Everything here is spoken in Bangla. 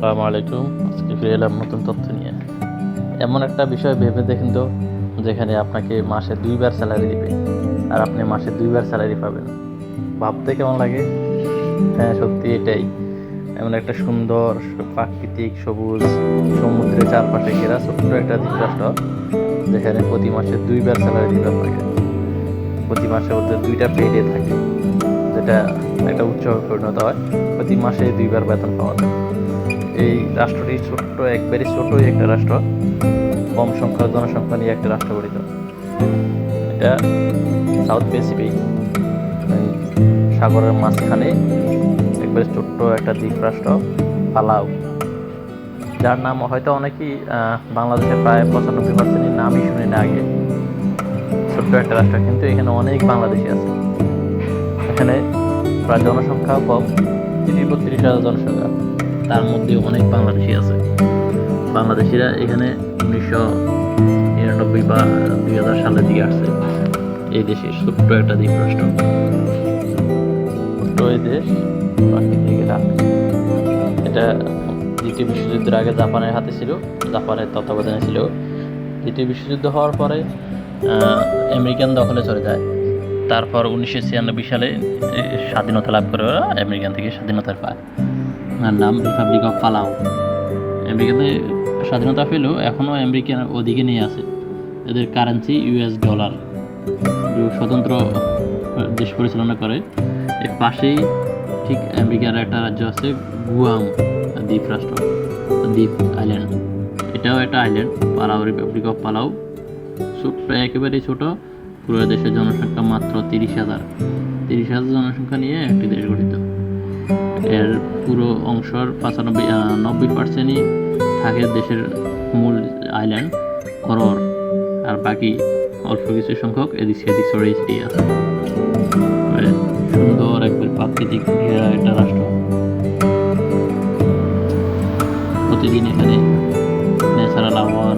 আসসালামু আলাইকুম। আজকে ফিরে এলাম নতুন তথ্য নিয়ে। এমন একটা বিষয় ভেবে দেখেন তো, যেখানে আপনাকে মাসে দুইবার স্যালারি দিবে, আর আপনি মাসে দুইবার স্যালারি পাবেন। ভাবতে কেমন লাগে? হ্যাঁ সত্যি এটাই। এমন একটা সুন্দর প্রাকৃতিক সবুজ সমুদ্রের চারপাশে ঘেরা ছোট্ট একটা দ্বীপরাষ্ট্র, যেখানে প্রতি মাসে দুইবার স্যালারি দিবে আপনাকে। প্রতি মাসে ওদের দুইটা পেডে থাকে, যেটা একটা উৎসবে পরিণত হয়। প্রতি মাসে দুইবার বেতন পাওয়া যায়। এই রাষ্ট্রটি ছোট্ট একবারই ছোটই একটা রাষ্ট্র। কম সংখ্যক জনসংখ্যা নিয়ে একটা রাষ্ট্র গঠিত। এটা সাউথ প্যাসিফিক সাগরের মাঝখানে একবারে ছোট্ট একটা দ্বীপ রাষ্ট্র পালাউ যার নাম হয়তো অনেকেই বাংলাদেশের প্রায় পঁচানব্বই পার্সেন্টের নামই শুনে না আগে। ছোট্ট একটা রাষ্ট্র, কিন্তু এখানে অনেক বাংলাদেশি আছে। এখানে প্রায় জনসংখ্যা কম, তিরিশ বত্রিশ হাজার জনসংখ্যা। তার মধ্যে অনেক বাংলাদেশি আছে। বাংলাদেশিরা এখানে উনিশশো নিরানব্বই বা দুই হাজার সালের দিকে আসছে। এই দেশে ছোট্ট একটা দ্বীপ রাষ্ট্র ছোট্ট এই দেশ প্রাকৃতিক এটা দ্বিতীয় বিশ্বযুদ্ধের আগে জাপানের হাতে ছিল, জাপানের তত্ত্বাবধানে ছিল। দ্বিতীয় বিশ্বযুদ্ধ হওয়ার পরে আমেরিকান দখলে চলে যায়। তারপর উনিশশো ছিয়ানব্বই সালে স্বাধীনতা লাভ করে ওরা আমেরিকান থেকে স্বাধীনতা পায়। আর নাম রিপাবলিক অফ পালাও আমেরিকাতে স্বাধীনতা পেলেও এখনও আমেরিকার ওদিকে নিয়ে আছে। এদের কারেন্সি ইউএস ডলার স্বতন্ত্র দেশ পরিচালনা করে। এর পাশেই ঠিক আমেরিকার একটা রাজ্য আছে গুয়াম, দ্বীপ রাষ্ট্র, দ্বীপ আইল্যান্ড এটাও একটা আইল্যান্ড পালাও রিপাবলিক অফ পালাও ছোট্ট একেবারেই ছোট। পুরো দেশের জনসংখ্যা মাত্র তিরিশ হাজার। তিরিশ হাজার জনসংখ্যা নিয়ে একটি দেশ গঠিত। এর পুরো অংশর পঁচানব্বই নব্বই পার্সেন্টই থাকে দেশের মূল আইল্যান্ড করর আর বাকি অল্প কিছু সংখ্যক এদিক সেদিক ছড়িয়ে আছে। সুন্দর একবার প্রাকৃতিক ঘেরা একটা রাষ্ট্র। প্রতিদিন এখানে ন্যাচারাল আবহাওয়া